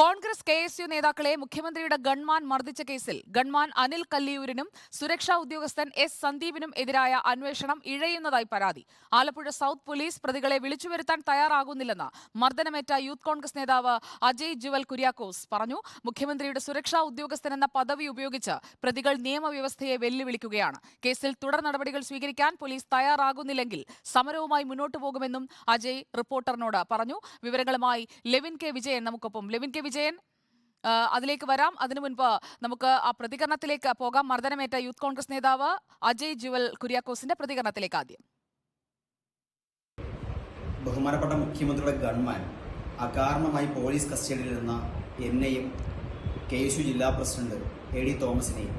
Congress K S U നേതാക്കളെ മുഖ്യമന്ത്രിയുടെ gunman മർദ്ദിച്ച കേസിൽ ഗൺമാൻ അനിൽ കല്ലിയൂരിനും സുരക്ഷാ ഉദ്യോഗസ്ഥൻ എസ് സന്ദീപിനും എതിരായ അന്വേഷണം ഇഴയുന്നതായി പരാതി. ആലപ്പുഴ സൗത്ത് പോലീസ് പ്രതികളെ വിളിച്ചുവരുത്താൻ തയ്യാറാകുന്നില്ലെന്ന് മർദ്ദനമേറ്റ യൂത്ത് കോൺഗ്രസ് നേതാവ് അജയ് ജുവൽ കുര്യാക്കോസ് പറഞ്ഞു. മുഖ്യമന്ത്രിയുടെ സുരക്ഷാ ഉദ്യോഗസ്ഥൻ എന്ന പദവി ഉപയോഗിച്ച് പ്രതികൾ നിയമവ്യവസ്ഥയെ വെല്ലുവിളിക്കുകയാണ്. കേസിൽ തുടർ നടപടികൾ സ്വീകരിക്കാൻ പോലീസ് തയ്യാറാകുന്നില്ലെങ്കിൽ സമരവുമായി മുന്നോട്ടു പോകുമെന്നും അജയ് റിപ്പോർട്ടറിനോട് പറഞ്ഞു. വിവരങ്ങളുമായി ലെവിൻ കെ വിജയൻ നമുക്കൊപ്പം. ലെവിൻ കെ വിജയൻ. അതിലേക്ക് വരാം. അതിനു മുൻപ് നമുക്ക് ആ പ്രതികരണത്തിലേക്ക് പോകാം. മർദ്ദനമേറ്റ യൂത്ത് കോൺഗ്രസ് നേതാവ് അജയ് ജുവൽ കുര്യാക്കോസിന്റെ പ്രതികരണത്തിലേക്ക് ആദ്യം. ബഹുമാനപ്പെട്ട മുഖ്യമന്ത്രിയുടെ ഗൺമാൻ അകാരണമായി പോലീസ് കസ്റ്റഡിയിലിരുന്ന എന്നെയും കെ യു ജില്ലാ പ്രസിഡന്റ് എ ഡി തോമസിനെയും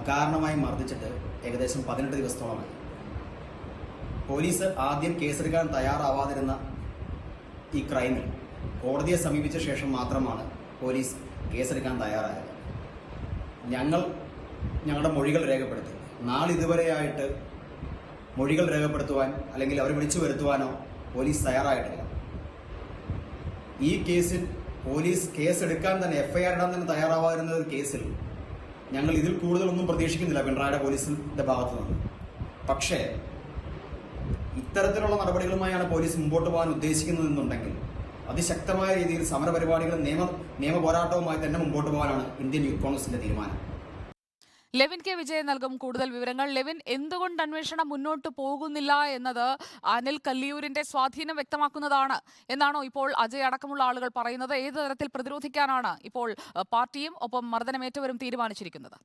അകാരണമായി മർദ്ദിച്ചിട്ട് ഏകദേശം പതിനെട്ട് ദിവസത്തോളമായി. പോലീസ് ആദ്യം കേസെടുക്കാൻ തയ്യാറാവാതിരുന്ന ഈ ക്രൈമിൽ കോടതിയെ സമീപിച്ച ശേഷം മാത്രമാണ് പോലീസ് കേസെടുക്കാൻ തയ്യാറായത്. ഞങ്ങൾ ഞങ്ങളുടെ മൊഴികൾ രേഖപ്പെടുത്തി. നാളിതുവരെയായിട്ട് മൊഴികൾ രേഖപ്പെടുത്തുവാൻ അല്ലെങ്കിൽ അവർ വിളിച്ചു വരുത്തുവാനോ പോലീസ് തയ്യാറായിട്ടില്ല. ഈ കേസിൽ പോലീസ് കേസെടുക്കാൻ തന്നെ എഫ്ഐആർ ഇടാൻ തന്നെ തയ്യാറാവാതിരുന്ന ഒരു കേസിൽ ഞങ്ങൾ ഇതിൽ കൂടുതലൊന്നും പ്രതീക്ഷിക്കുന്നില്ല പിണറായിയുടെ പോലീസിന്റെ ഭാഗത്തു നിന്ന്. പക്ഷേ ഇത്തരത്തിലുള്ള നടപടികളുമായാണ് പോലീസ് മുമ്പോട്ട് പോകാൻ ഉദ്ദേശിക്കുന്നതെന്നുണ്ടെങ്കിൽ അതിശക്തമായ രീതിയിൽ സമരപരിപാടികളും നിയമ നിയമ പോരാട്ടവുമായി തന്നെ മുമ്പോട്ട് പോകാനാണ് ഇന്ത്യൻ യൂത്ത് കോൺഗ്രസിന്റെ തീരുമാനം. ലെവിൻ കെ വിജയൻ നൽകും കൂടുതൽ വിവരങ്ങൾ. ലെവിൻ എന്തുകൊണ്ട് അന്വേഷണം മുന്നോട്ട് പോകുന്നില്ല എന്നത് അനിൽ കല്ലിയൂരിന്റെ സ്വാധീനം വ്യക്തമാക്കുന്നതാണ് എന്നാണോ ഇപ്പോൾ അജയ് അടക്കമുള്ള ആളുകൾ പറയുന്നത്. ഏത് തരത്തിൽ പ്രതിരോധിക്കാനാണ് ഇപ്പോൾ പാർട്ടിയും ഒപ്പം മർദ്ദനമേറ്റവരും തീരുമാനിച്ചിരിക്കുന്നത്?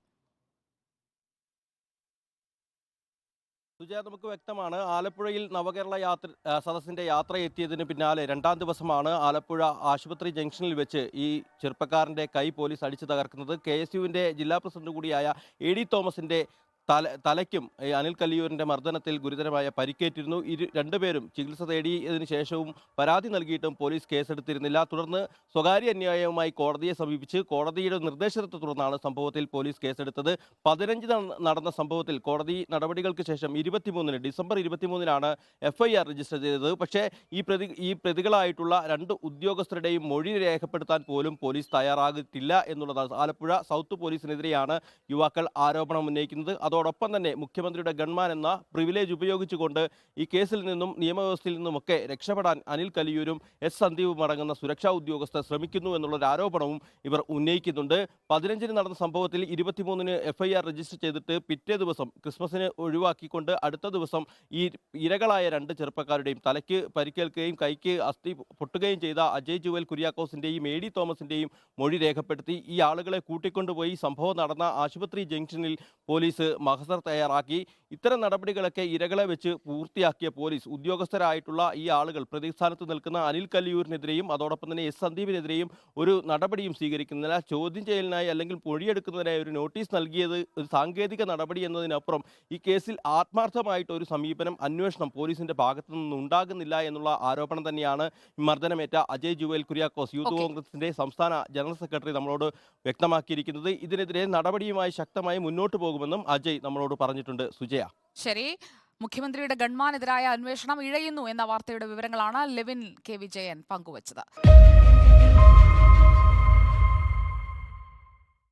സുജയ നമുക്ക് വ്യക്തമാണ് ആലപ്പുഴയിൽ നവകേരള യാത്ര സദസ്സിന്റെ യാത്ര എത്തിയതിന് പിന്നാലെ രണ്ടാം ദിവസമാണ് ആലപ്പുഴ ആശുപത്രി ജംഗ്ഷനിൽ വെച്ച് ഈ ചെറുപ്പക്കാരന്റെ കൈ പോലീസ് അടിച്ചു തകർക്കുന്നത്. കെ എസ് യുവിന്റെ ജില്ലാ പ്രസിഡന്റ് കൂടിയായ എ ഡി തോമസിന്റെ തല തലയ്ക്കും അനിൽ കല്ലിയൂരിന്റെ മർദ്ദനത്തിൽ ഗുരുതരമായ പരിക്കേറ്റിരുന്നു. ഇരു രണ്ടുപേരും ചികിത്സ തേടിയതിനു ശേഷവും പരാതി നൽകിയിട്ടും പോലീസ് കേസെടുത്തിരുന്നില്ല. തുടർന്ന് സ്വകാര്യ അന്യായവുമായി കോടതിയെ സമീപിച്ച് കോടതിയുടെ നിർദ്ദേശത്തെ തുടർന്നാണ് സംഭവത്തിൽ പോലീസ് കേസെടുത്തത്. പതിനഞ്ച് നടന്ന സംഭവത്തിൽ കോടതി നടപടികൾക്ക് ശേഷം ഇരുപത്തിമൂന്നിന് ഡിസംബർ ഇരുപത്തിമൂന്നിനാണ് എഫ് ഐ ആർ രജിസ്റ്റർ ചെയ്തത്. പക്ഷേ ഈ പ്രതി ഈ പ്രതികളായിട്ടുള്ള രണ്ട് ഉദ്യോഗസ്ഥരുടെയും മൊഴി രേഖപ്പെടുത്താൻ പോലും പോലീസ് തയ്യാറാകിട്ടില്ല എന്നുള്ളതാണ്. ആലപ്പുഴ സൗത്ത് പോലീസിനെതിരെയാണ് യുവാക്കൾ ആരോപണം ഉന്നയിക്കുന്നത്. അതോടൊപ്പം തന്നെ മുഖ്യമന്ത്രിയുടെ ഗൺമാൻ എന്ന പ്രിവിലേജ് ഉപയോഗിച്ചുകൊണ്ട് ഈ കേസിൽ നിന്നും നിയമവ്യവസ്ഥയിൽ നിന്നുമൊക്കെ രക്ഷപ്പെടാൻ അനിൽ കലിയൂരും എസ് സന്ദീപും അടങ്ങുന്ന സുരക്ഷാ ഉദ്യോഗസ്ഥർ ശ്രമിക്കുന്നു എന്നുള്ളൊരു ആരോപണവും ഇവർ ഉന്നയിക്കുന്നുണ്ട്. പതിനഞ്ചിന് നടന്ന സംഭവത്തിൽ ഇരുപത്തിമൂന്നിന് എഫ് ഐ ആർ രജിസ്റ്റർ ചെയ്തിട്ട് പിറ്റേ ദിവസം ക്രിസ്മസിന് ഒഴിവാക്കിക്കൊണ്ട് അടുത്ത ദിവസം ഈ ഇരകളായ രണ്ട് ചെറുപ്പക്കാരുടെയും തലയ്ക്ക് പരിക്കേൽക്കുകയും കൈക്ക് അസ്ഥി പൊട്ടുകയും ചെയ്ത അജയ് ജുവൽ കുര്യാക്കോസിന്റെയും എ ഡി തോമസിന്റെയും മൊഴി രേഖപ്പെടുത്തി. ഈ ആളുകളെ കൂട്ടിക്കൊണ്ടുപോയി സംഭവം നടന്ന ആശുപത്രി ജംഗ്ഷനിൽ പോലീസ് മഹസർ തയ്യാറാക്കി. ഇത്തരം നടപടികളൊക്കെ ഇരകളെ വെച്ച് പൂർത്തിയാക്കിയ പോലീസ് ഉദ്യോഗസ്ഥരായിട്ടുള്ള ഈ ആളുകൾ പ്രതിസ്ഥാനത്ത് നിൽക്കുന്ന അനിൽ കല്ലിയൂരിനെതിരെയും അതോടൊപ്പം തന്നെ എസ് സന്ദീപിനെതിരെയും ഒരു നടപടിയും സ്വീകരിക്കുന്നില്ല. ചോദ്യം ചെയ്യലിനായി അല്ലെങ്കിൽ മൊഴിയെടുക്കുന്നതിനായി ഒരു നോട്ടീസ് നൽകിയത് ഒരു സാങ്കേതിക നടപടി എന്നതിനപ്പുറം ഈ കേസിൽ ആത്മാർത്ഥമായിട്ട് ഒരു സമീപനം അന്വേഷണം പോലീസിന്റെ ഭാഗത്തു നിന്ന് ഉണ്ടാകുന്നില്ല എന്നുള്ള ആരോപണം തന്നെയാണ് മർദ്ദനമേറ്റ അജയ് ജുവേൽ കുര്യാക്കോസ് യൂത്ത് കോൺഗ്രസിന്റെ സംസ്ഥാന ജനറൽ സെക്രട്ടറി നമ്മളോട് വ്യക്തമാക്കിയിരിക്കുന്നത്. ഇതിനെതിരെ നടപടിയുമായി ശക്തമായി മുന്നോട്ട് പോകുമെന്നും അജയ് നമ്മളോട് പറഞ്ഞിട്ടുണ്ട്. സുജയ. ശരി. മുഖ്യമന്ത്രിയുടെ ഗൺമാനെതിരായ അന്വേഷണം ഇഴയുന്നു എന്ന വാർത്തയുടെ വിവരങ്ങളാണ് ലെവിൻ കെ വിജയൻ പങ്കുവച്ചത്.